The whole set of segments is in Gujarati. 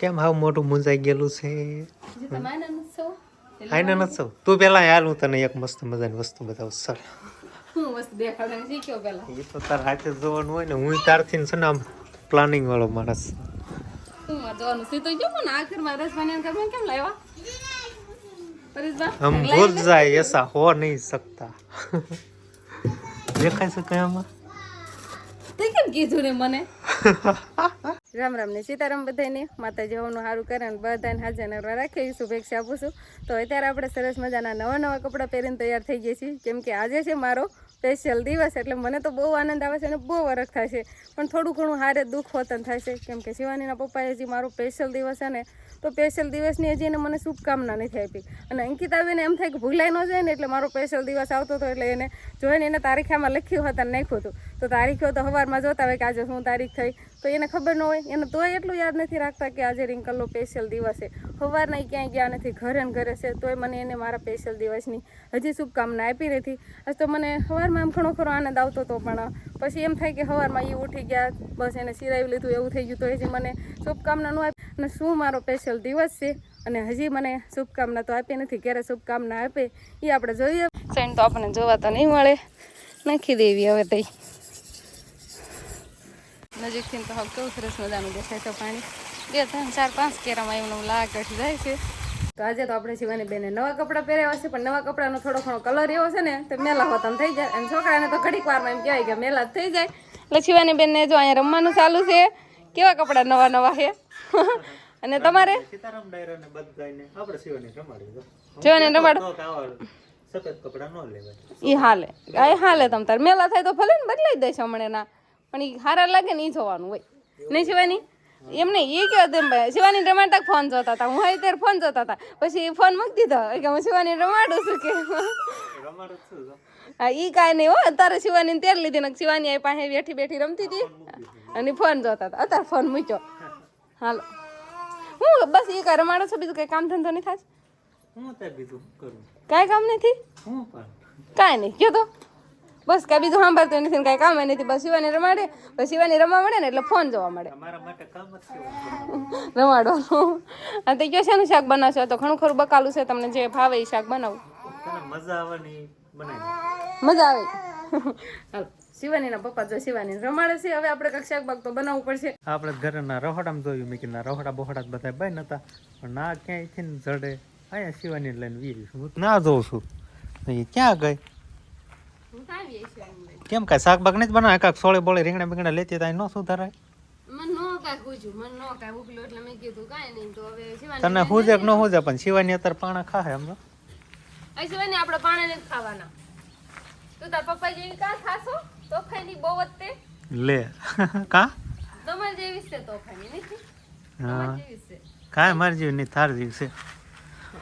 કેમ હાવ મોટું મુંજાઈ ગયેલું છે? આઈને નથી સૌ? તું પેલા હાલ હું તને એક મસ્ત મજાની વસ્તુ બતાવું. સર. એ તો તાર હાથે જોવાનું હોય ને હું તારથી છે ને આમ પ્લાનિંગ વાળો માણસ. હમ ભૂલ જાય એસા હો નહીં શકતા. દેખાય છે કયામાં તે કેમ કીધું ને મને? રામ રામ ને સીતારામ બધાને માતાજી હોવાનું સારું કરે અને બધાને હાજર નરવા રાખે એવી શુભેચ્છા આપું છું. તો અત્યારે આપણે સરસ મજાના નવા નવા કપડાં પહેરીને તૈયાર થઈ ગયા છીએ. કેમ કે આજે છે મારો સ્પેશિયલ દિવસ એટલે મને તો બહુ આનંદ આવે છે અને બહુ વરખ થાય છે. પણ થોડું ઘણું હારે દુઃખ વતન થાય છે. કેમ કે શિવાનીના પપ્પાએ હજી મારો સ્પેશિયલ દિવસ છે ને, તો સ્પેશિયલ દિવસની હજી એને મને શુભકામના નથી આપી. અને અંકિતાબેને એમ થાય કે ભૂલાઈ ન જાય ને એટલે મારો સ્પેશિયલ દિવસ આવતો હતો એટલે એને જોઈને એને તારીખામાં લખ્યું હતા નાખ્યું હતું. તો તારીખો તો સવારમાં જોતા હોય કે આજે શું તારીખ થઈ. તો એને ખબર ન હોય. એને તોય એટલું યાદ નથી રાખતા કે આજે રિંકલનો સ્પેશિયલ દિવસ છે. સવારના ક્યાંય ગયા નથી, ઘરે ને ઘરે છે. તોય મને એને મારા સ્પેશિયલ દિવસની હજી શુભકામના આપી નથી. આજ તો મને સવારમાં આમ ઘણો ખરો આનંદ આવતો હતો, પણ પછી એમ થાય કે સવારમાં એ ઉઠી ગયા, બસ એને સિરાવી લીધું, એવું થઈ ગયું તો હજી મને શુભકામના ન આપી. અને શું મારો સ્પેશિયલ દિવસ છે? અને હજી મને શુભકામના તો આપી નથી, ક્યારે શુભકામના આપે એ આપણે જોઈએ. સાઈન તો આપણને જોવા તો નહીં મળે. નાખી દેવી હવે તઈ. નજીકથી તો હવે કેવું સરસ મજાનું દેખાય છે પાણી. બે, ત્રણ, ચાર, પાંચ કેરામાં એમનું લાગ જાય છે. તો આજે તો આપણે શિવાની બેને નવા કપડાં પહેર્યા હશે પણ નવા કપડાનો થોડો ઘણો કલર એવો છે ને તો મેલા હોતા થઈ જાય. અને છોકરાને તો ઘડીક વારમાં એમ કહેવાય કે મેલા થઈ જાય. એટલે શિવાની બેનને જો અહીંયા રમવાનું ચાલુ છે કેવા કપડાં નવા નવા છે? અને તમારે? સીતારામ ડાયરા બધાને આપણે સિવાની રમાડી શિવાની રમાડો સફેદ કપડા ન લેવાય. એ હાલે. એ હાલે તમ તાર. મેલા થાય તો ભલે ને બદલાઈ દેશે હમણાં ના પણ એ હારા લાગે ને એ જોવાનું હોય. નહીં શિવાની? એમ નહીં એ કે શિવાની રમાડતા ફોન જોતા હતા. હું અત્યારે ફોન જોતા હતા. પછી ફોન મૂકી દીધો. કે હું શિવાની રમાડું છું. કે. હા એ કાંઈ નહીં હો અત્યારે શિવાની તેર લીધી ને શિવાની આ પાસે બેઠી બેઠી રમતી હતી. અને ફોન જોતા હતા. અત્યારે ફોન મૂક્યો. હાલો. હું બસ એ કાંઈ રમાડો છો બીજું કંઈ કામ ધંધો નહીં થાય? કાંઈ કામ નથી કાંઈ નહીં. કયો તો? બસ કાંઈ બીજું સાંભળતું નથી ને કાંઈ કામ નથી. બસ શિવાની રમાડે પછી શિવાની રમવા મળે ને એટલે ફોન જોવા મળે. રમાડો આ તો જ છે? રમાડવાનું. કયો શેનું શાક બનાવશો? તો ઘણું ખરું બકાલું છે તમને જે ભાવે એ શાક બનાવું. મજા આવે મજા આવે. હાલો શિવાનીના પપ્પા જો શિવાની રમાડે છે. હવે આપણે કઈ શાકભાગ તો બનાવવું પડશે. આપણે ઘરના રહોડામાં જોયું મેં કીધું રહોડા બહોડા બધા બાય નતા પણ ના ક્યાંયથી જડે. અહીંયા શિવાની લઈને વીર ના જોઉં છું. ક્યાં ગઈ? કેમ કાંઈ શાક બાગ નથી બનાવે કાંક સોળે બોળે રીંગણા બીંગણા લેતી હતા ન સુધારાય? તને હુજે ન હુજે પણ શિવાની અત્યારે પાણા ખાહે હમણાં શિવાની આપણે પાણી નથી ખાવાના. તું તાર પપ્પા જેવી કાં ખાશો? તોફાની બહુ જ લે. કા? તમારે જેવી જ છે તોફાની નથી હા. તમારે જેવી જ છે. કાંઈ મારી જેવી નહીં તાર જેવી છે.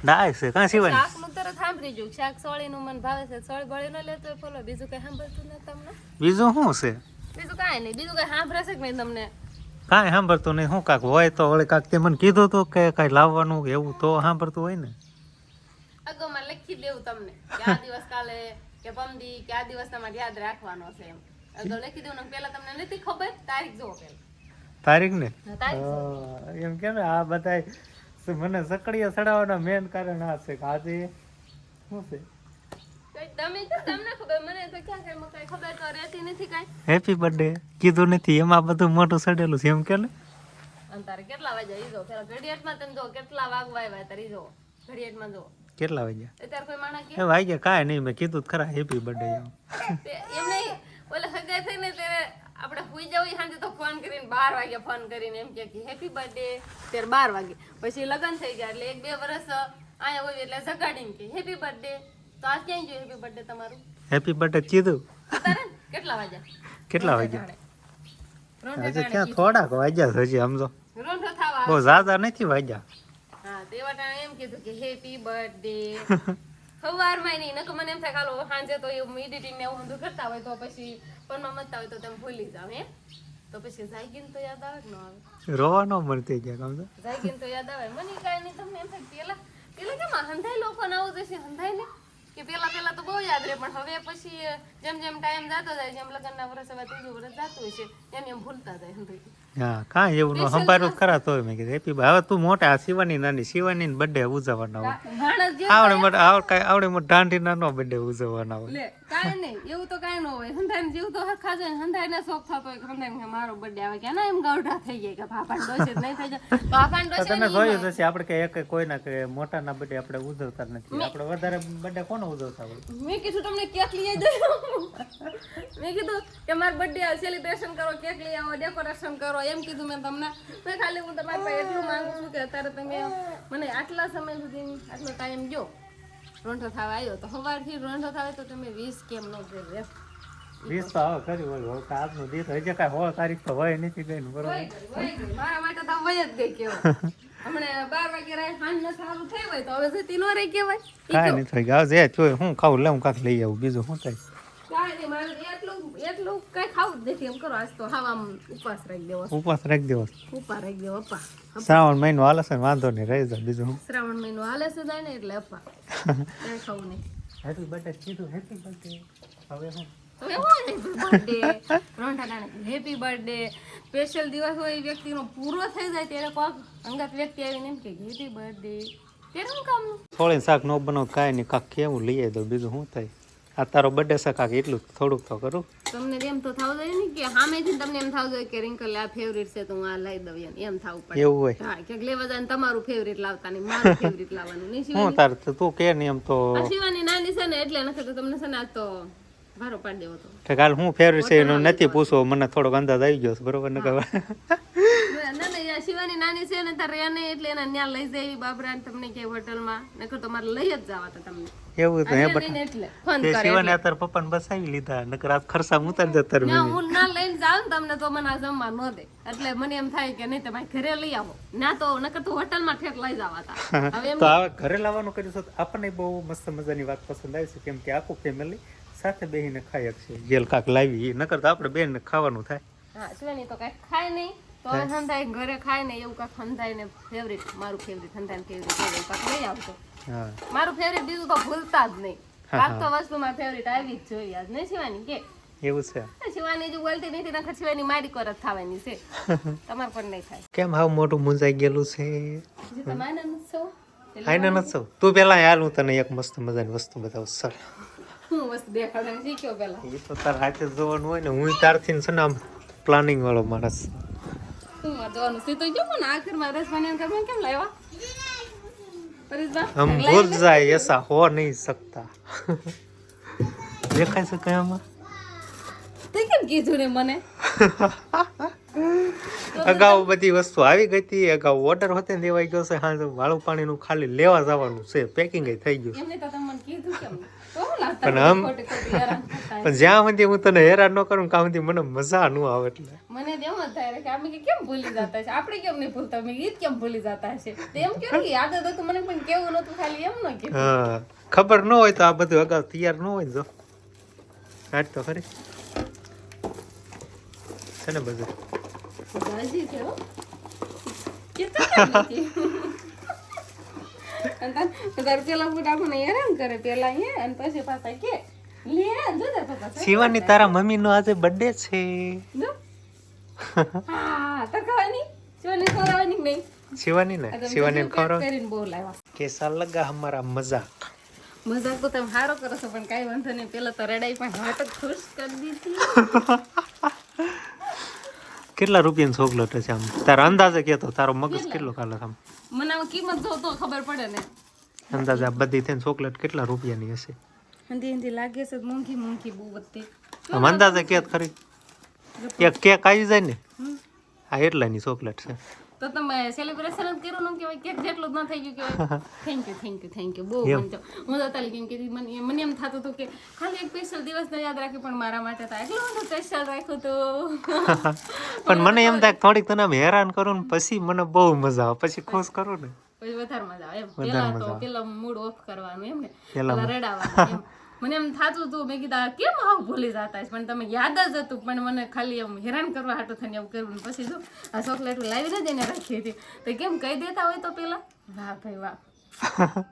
ડાય છે કાં શાક શાકનું તરત સાંભળી જોઉં. શાક સોળીનું મન ભાવે છે. સોળી બળી ન લેતો ફોલો બીજું કઈ સાંભળતું ન તમને? બીજું શું છે? બીજું કાંઈ નહીં. બીજું કઈ સાંભળશે કે નહીં તમને? કાંઈ સાંભળતું નહીં. શું કાંક હોય તો વળી કાંક તે મને કીધું હતું કે કાંઈ લાવવાનું કે એવું તો સાંભળતું હોય ને. અગાઉમાં લખી દેવું તમને કે આ દિવસ કાલે કે પમદી કે આ દિવસ તમારે યાદ રાખવાનો છે એમ. અગાઉ લખી દેવું ને પેલા તમને નથી ખબર? તારીખ જોવો પેલા. તારીખ ને એમ કે ને આ બધા મને સકડીયા ચડાવવાના મેન કારણ આ છે કે આજે શું છે? હેપી બર્થડે કીધું નથી. એમાં બધું મોટું સડેલું છે એમ કે ને? અને તારે કેટલા વાગ્યા ઈજો પેલા ઘડિયાળમાં તમે જો કેટલા વાગવા આવ્યા તારે જો. ઘડિયાળમાં જો. કેટલા વાગ્યા અત્યારે કોઈ માણસ કે વાગ્યા કાંઈ નહીં મેં કીધું ખરા હેપી બર્થડે એમ. નહીં. ઓલે હગાઈ થઈને આપણે સુઈ જવું સાંજે તો ફોન કરીને બાર વાગે ફોન કરીને એમ કે હેપી બર્થડે ત્યારે બાર વાગે. પછી લગ્ન થઈ ગયા એટલે એક બે વર્ષ અહીંયા હોય એટલે જગાડીને કે હેપી બર્થડે તો આજ ક્યાં જોયું હેપી બર્થડે તમારું? હેપી બર્થડે કીધું. કેટલા વાગ્યા? કેટલા વાગ્યા? રોંઢે ક્યાં થોડાક વાગ્યા છે હજી સમજો બહુ ઝાઝા નથી વાગ્યા. હા તે વાટાણે એમ કીધું કે હેપી બર્થડે સવારમાં નહીં નકર મને એમ થાય કાલો સાંજે તો એવું એડિટિંગ ને એવું બધું કરતા હોય તો પછી ફોનમાં મતતા હોય તો તમે ભૂલી જાવ હે? તો પછી જાગીને તો યાદ આવે કે ન આવે? રોવાનો મન થઈ ગયા સમજો જાગીને તો યાદ આવે. મને કાંઈ નહીં તમને એમ થાય પેલા પેલા કેમ હંધાઈ લોકો આવું જશે હંધાઈ ને? કે પેલા પેલા તો બહુ યાદ રહે પણ હવે પછી જેમ જેમ ટાઈમ જતો જાય જેમ લગ્નના વર્ષ હવે ત્રીજું વર્ષ જતું હોય છે એમ એમ ભૂલતા જાય હા કાંઈ એવું નો જ ખરા તોય મેં કીધું. એપી હવે તું મોટા શિવાની નાની શિવાની બર્થડે ઉજવવાના હોય. આવડે મોટા આવડ મોટા ઢાંઢી નાનો બર્થડે ઉજવવાના હોય. કાંઈ નહીં એવું તો કાંઈ ન હોય. હંધાઈને જીવ તો હરખા જ હોય ને શોખ થતો હોય હંધાઈ કે મારો બર્થડે આવે કે ના એમ ગાવઠા થઈ જાય કે ભાપાને ડોસે નહીં થઈ જાય. તો ડોસે તમે જોયું હશે આપણે કે એક કોઈના કે મોટાના બર્થડે આપણે ઉજવતા નથી. આપણે વધારે બર્થડે કોને ઉજવતા હોય? મેં કીધું તમને કેક લઈ દઉં. મેં કીધું કે મારો બર્થડે સેલિબ્રેશન કરો કેક લઈ આવો ડેકોરેશન કરો એમ કીધું મેં તમને. મેં ખાલી હું તમારી પાસે એટલું માંગુ છું કે અત્યારે તમે મને આટલા સમય સુધી આટલો ટાઈમ જો રોંઠો થવા આવ્યો તો સવારથી રોંઠો થાય તો તમે વીસ કેમ ન કરી વીસ તો હવે કર્યું હોય. આજનો દિવસ હજી કાંઈ તારીખ તો હોય નથી ગઈ બરોબર? મારા માટે તો વય જ ગઈ કેવો. હમણાં બાર વાગે રાત સાંજ ને સારું થઈ હોય તો હવે જતી નો રહી કહેવાય. કાંઈ નહીં થઈ ગયા જે જોઈ હું ખાવું લઉં લઈ આવું. બીજું શું થાય? કાંઈ નહીં મારે એટલું કઈ ખાવું જ નથી એમ કરો આજ તો હાવ આમ ઉપવાસ રાખી દેવો. ઉપવાસ રાખી દેવો. ઉપા રાખી દેવો શ્રાવણ મહિનો હાલે છે વાંધો નહીં રહી જાય બીજું શ્રાવણ મહિનો હાલે છે જાય ને એટલે અપા. કઈ ખાવું નહીં. હેપી બર્થડે કીધું હેપી બર્થડે હવે હું? હેપી બર્થડે સ્પેશિયલ દિવસ હોય એ વ્યક્તિનો પૂરો થઈ જાય ત્યારે કોક અંગત વ્યક્તિ આવીને એમ કે હેપી બર્થડે ત્યારે કામનું થોડી શાક ન બનાવ કાંઈ નહીં કાંક કેવું લઈએ તો બીજું શું થાય? આ તારો બર્થડે સખા કે એટલું થોડુંક તો કરું. તમને એમ તો થાવ જોઈએ ને કે સામેથી તમને એમ થાવ જોઈએ કે રિંકલ આ ફેવરિટ છે તો હું આ લઈ દઉં એમ થાવ પડે. એવું હોય. હા ક્યાંક લેવા જાય તમારું ફેવરિટ લાવતા નહીં મારું ફેવરિટ લાવવાનું નહીં હું તાર તો કે નહીં એમ તો શિવાની નાની છે ને એટલે નથી તો તમને છે ને આ તો ભારો પાડી દેવો તો. કાલ હું ફેવરેટ છે એનું નથી પૂછવો મને થોડોક અંદાજ આવી ગયો બરોબર? ને ખબર ના ના યાર શિવાની નાની છે ને તારે એને એટલે એને ન્યા લઈ જાય એવી ને તમને કે હોટલમાં. નકર તો મારે લઈ જ જવા તા તમને. એવું તો હે બટ એટલે ફોન તે કરે શિવાને અત્યારે પપ્પાને બસાવી લીધા નકર આ ખર્ચા ઉતારી જતા ના હું ના લઈને જાઉં તમને તો મને આ જમવા ન દે. એટલે મને એમ થાય કે નહીં તમે ઘરે લઈ આવો. ના તો નકર તો હોટલમાં ઠેક લઈ જવા તા હવે તો આ ઘરે લાવવાનું કર્યું છે આપણને બહુ મસ્ત મજાની વાત પસંદ આવી છે કેમ કે આખું ફેમિલી સાથે બેહીને ખાઈ શકશે. જેલ કાક લાવી નકર તો આપણે બેન ખાવાનું થાય. હા શિવાની તો કઈ ખાય નહીં. તો હવે ઘરે ખાય ને એવું કાંઈક હંધાઈ ને ફેવરિટ મારું ફેવરિટ હંધાઈ ફેવરિટ એવું કાંઈક લઈ આવતો. હા. મારું ફેવરિટ બીજું તો ભૂલતા જ નહીં. કાંક તો વસ્તુ ફેવરિટ આવી જ જોઈએ આજ નહીં શિવાની કે? એવું છે. શિવાની જો બોલતી નથી નખર શિવાની મારી કોર થવાની છે. તમારે પણ નહીં થાય. કેમ હાવ મોટું મુંજાઈ ગયેલું છે? તું પેલા હાલ હું તને એક મસ્ત મજાની વસ્તુ બતાવું. સર હું વસ્તુ દેખાડવાનું શીખ્યો પેલા. એ તો તાર હાથે જોવાનું હોય ને હું તારથી છે ને આમ પ્લાનિંગ વાળો માણસ. માં જોવાનું સીધો જો પણ આખરમાં રસ પાણી ઘરમાં કેમ લાવ્યા? હમ ભૂલ જાય એસા હો નહીં શકતા. દેખાય છે કયામાં તે કેમ કીધું ને મને? અગાઉ બધી વસ્તુ આવી ગઈ હતી અગાઉ ઓર્ડર હોતે દેવાઈ ગયો છે હા વાળું પાણીનું ખાલી લેવા જવાનું છે પેકિંગ થઈ ગયું. એમને તો તમને કીધું કેમ? પણ આમ- પણ જ્યાં સુધી હું તને હેરાન ન કરું ત્યાં સુધી મને મજા ન આવે એટલે. મને એમ જ થાય કે અમે કેમ ભૂલી જતા છે? આપણે કેમ નહીં ભૂલતા? અમે ગીત કેમ ભૂલી જતા છે? એમ કેમ કે યાદ હતું મને પણ કેવું નતું ખાલી એમ ન કે. હા ખબર ન હોય તો આ બધું અગાઉ તૈયાર ન હોય જો. કાઢ તો ખરી. છે ને બધું? કેટલા તાર- તાર પેલા ફૂટ આપણને હેરાન કરે પેલા હે અને પછી પાછા કે લે જો તાર પપ્પા શિવાની તારા મમ્મી નો આજે બર્થડે છે. હા તાર ખાવાની? શિવાની ખવડાવવાની નહીં? શિવાની ને શિવાની બધું કરીને બહુ લાવ્યા. કેસા લગા હમારા મજાક. મજાક તો તમે સારો કરો છો પણ કાંઈ વાંધો નહીં. પેલા તો રડાઈ પણ હવે તો ખુશ કરી દીધી. કેટલા રૂપિયાનો ચોકલેટ છે આમ? તારા અંદાજે કેતો તારો મગજ કેટલો? કાલે આમ? મને આ કિંમત જો તો ખબર પડે ને. અંદાજે આ બધી થઈને ચોકલેટ કેટલા રૂપિયાની હશે? હંધી હંધી લાગે છે મોંઘી મોંઘી બહુ વધતી. આમ અંદાજે કેત ખરી? એક કેક આવી જાય ને. આ એટલાની ચોકલેટ છે. તો તમે સેલિબ્રેશન જ કર્યું ને કેવાય કેક જેટલું જ ન થઈ ગયું કેવાય. Thank you thank you thank you બહુ મને તો હું તો તાલી કેમ કે મને મને એમ થતું હતું કે ખાલી એક સ્પેશિયલ દિવસ યાદ રાખી પણ મારા માટે તો એટલું બધું સ્પેશિયલ રાખ્યું તો. પણ મને એમ થાય થોડીક તને હેરાન કરું ને પછી મને બહુ મજા આવે. પછી ખુશ કરું ને. પછી વધારે મજા આવે એમ. પેલા તો પેલા મૂડ ઓફ કરવાનું એમ ને. પેલા રડાવવાનું એમ. મને એમ થાતું હતું મેં કીધા કેમ આવું ભૂલી જતા પણ તમે યાદ જ હતું પણ મને ખાલી એમ હેરાન કરવા હાટું થઈને એવું કર્યું પછી જો આ ચોકલેટ લાવીને જ એને રાખી હતી. તો કેમ કહી દેતા હોય તો પેલા? વાહ ભાઈ વાહ.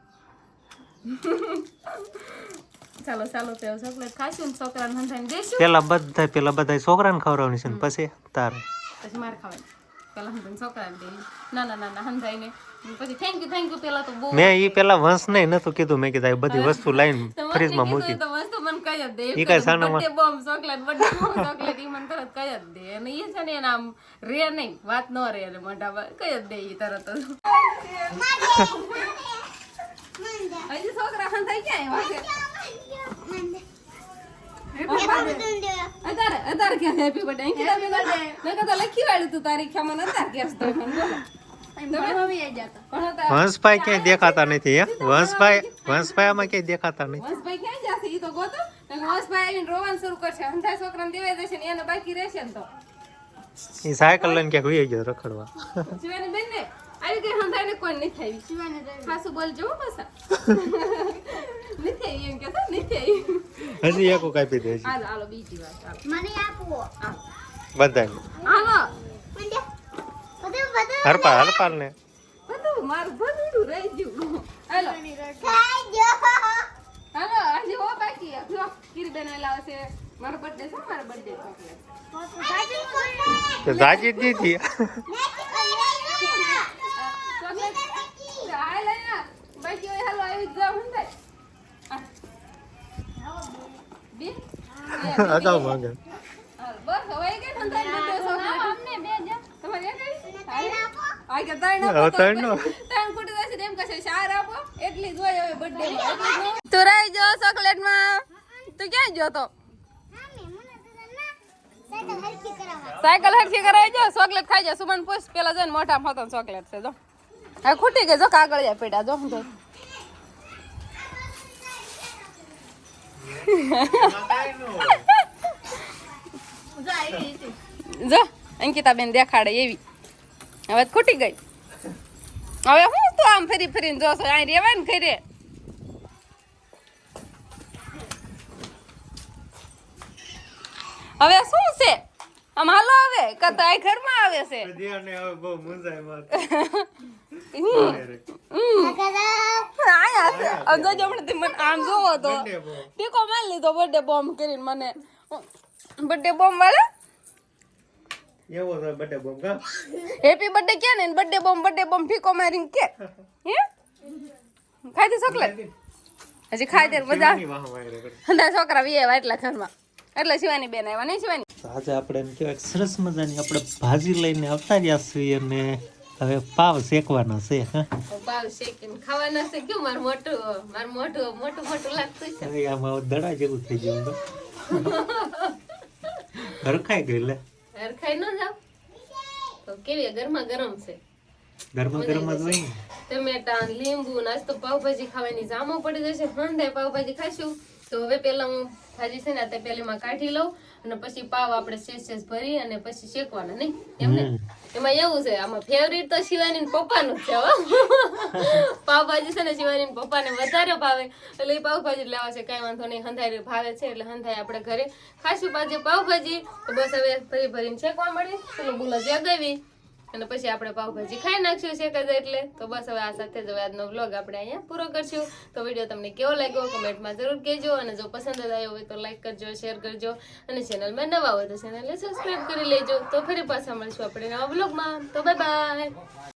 ચાલો ચાલો તો ચોકલેટ ખાશું ને છોકરાને હંધાઈને દઈશું પેલા બધા પેલા બધા છોકરાને ખવડાવવાની છે ને પછી? તારે. પછી મારે ખાવાની. પેલા હંધાઈને છોકરાને દઈ ના ના ના ના હંધાઈને. પછી થેન્ક યુ થેન્ક યુ પેલા તો બહુ મેં ઈ પેલા વંશ નહીં નતું કીધું. મેં કીધું બધી વસ્તુ લાઈન તો ફ્રીજમાં મૂકી. તો વસ્તુ મને કઈ જ દે. ઈ કાંઈ bomb chocolate birthday bomb chocolate ઈ મને તરત કઈ જ દે. અને ઈ છે ને એના આમ રે નહીં વાત ન રે એટલે મોઢામાં કઈ જ દે ઈ તરત હજી છોકરા અત્યારે અત્યારે હેપી બર્થડે મેં કીધું લખી વાળ્યું તું તારીખ મને અત્યારે ક્યાં તો. મને બોલો પણ અત્યારે વંશભાઈ ક્યાંય દેખાતા નથી હે? વંશભાઈ વંશભાઈ આમાં ક્યાંય દેખાતા નથી. વંશભાઈ ક્યાં જશે ઈ તો ગોતો. વંશભાઈ આવીને રોવાનું શરૂ કરશે. હંધાઈ છોકરાને દેવાઈ દેશે ને એને બાકી રહેશે ને તો. એ સાયકલ લઈને ક્યાંક વહી ગયો રખડવા. શિવાની બેન ને આવી ગઈ હંધાઈને કોઈ નથી આવી. ખાસું બોલ જો પાછા. નથી આવી એમ કહેતા નથી આવી. હજી એકો કાપી દેજે હાલો હાલો બીજી વાત મને આપો. બધાને. હાલો. હરપાલ હરપાલ. ને બધું મારું બધું રહી ગયું. હેલો. ખાઈ હાલો આજે હો બાકી. જો કીરીબેન લાવશે મારો બર્થડે છે મારો બર્થડે ચોકલેટ તો દાજી જ દીધી ચોકલેટ હાય તું રહી જો ચોકલેટમાં. તું ક્યાં ગયો તો? સાયકલ હરખી કરાવી જો ચોકલેટ ખાઈ જાય સુમન પૂછ પેલા જો મોટા મોટો ચોકલેટ છે જો. હવે ખૂટી ગઈ જો કાગળ જાય પેટા જો તો. જો અંકિતા બેન દેખાડે એવી. હવે ખૂટી ગઈ. હવે હું તો આમ ફરી ફરીને જોશો અહીં રહેવાય ને ઘરે. હવે શું છે? આમ હાલો આવે કતા આ ઘરમાં આવે છે? બહુ મુંજાય માર આયા છે મને આમ જોવો તો. ટીકો મારી લીધો બર્થડે બોમ્બ કરીને મને. બર્થડે બોમ્બ વાળા? એવો છે બર્થડે બોમ્બ કા? હેપી બર્થડે કે ને? બર્થડે બોમ્બ બર્થડે બોમ્બ ફીકો મારીને કે. હે? ખાઈ દે ચોકલેટ હજી ખાઈ દે મજા ની છોકરા વી આવ્યા એટલા ઘરમાં. એટલે શિવાની બેન આવ્યા નહીં શિવાની? આજે આપણે એમ કહેવાય સરસ મજાની આપણે ભાજી લઈને આવતા રહ્યા છીએ અને હવે પાવ શેકવાના છે હા? પાવ શેકીને ખાવાના છે. કેવું મારું મોટું મારું મોટું મોટું મોટું લાગતું છે. આમાં દડા જેવું થઈ ગયું તો હરખાઈ ગયું લે કેવી ગરમા ગરમ છે. ગરમા ગરમ જ હોય ને. ટમેટા લીંબુ નાસ્તો પાવભાજી ખાવાની જામો પડી જશે. હંધે પાવભાજી ખાશું. તો હવે પેલા હું ભાજી છે ને તે પેલીમાં કાઢી લઉં અને પછી પાવ આપણે શેષ શેષ ભરી અને પછી શેકવાના નહીં? એમને એમાં એવું છે આમાં ફેવરિટ તો શિવાની ને પપ્પાનું જ છે પાવભાજી છે ને શિવાની પપ્પાને વધારે ભાવે. એટલે એ પાવભાજી લેવા છે કાંઈ વાંધો નહીં હંધાઈ ભાવે છે એટલે હંધાઈ આપણે ઘરે. ખાશું પાછી પાવભાજી તો બસ હવે ભરી ભરીને શેકવા મળી પેલું બોલો જગાવી અને પછી આપણે પાવભાજી ખાઈ નાખશું છે કદાચ એટલે. તો બસ હવે આ સાથે જ હવે આજનો વ્લોગ આપણે અહીંયા પૂરો કરશું. તો વીડિયો તમને કેવો લાગ્યો કમેન્ટમાં જરૂર કહેજો અને જો પસંદ આવ્યો હોય તો લાઈક કરજો શેર કરજો અને ચેનલમાં નવા હોય તો ચેનલને સબસ્ક્રાઈબ કરી લેજો. તો ફરી પાછા મળશું આપણે નવા વ્લોગમાં તો બાય બાય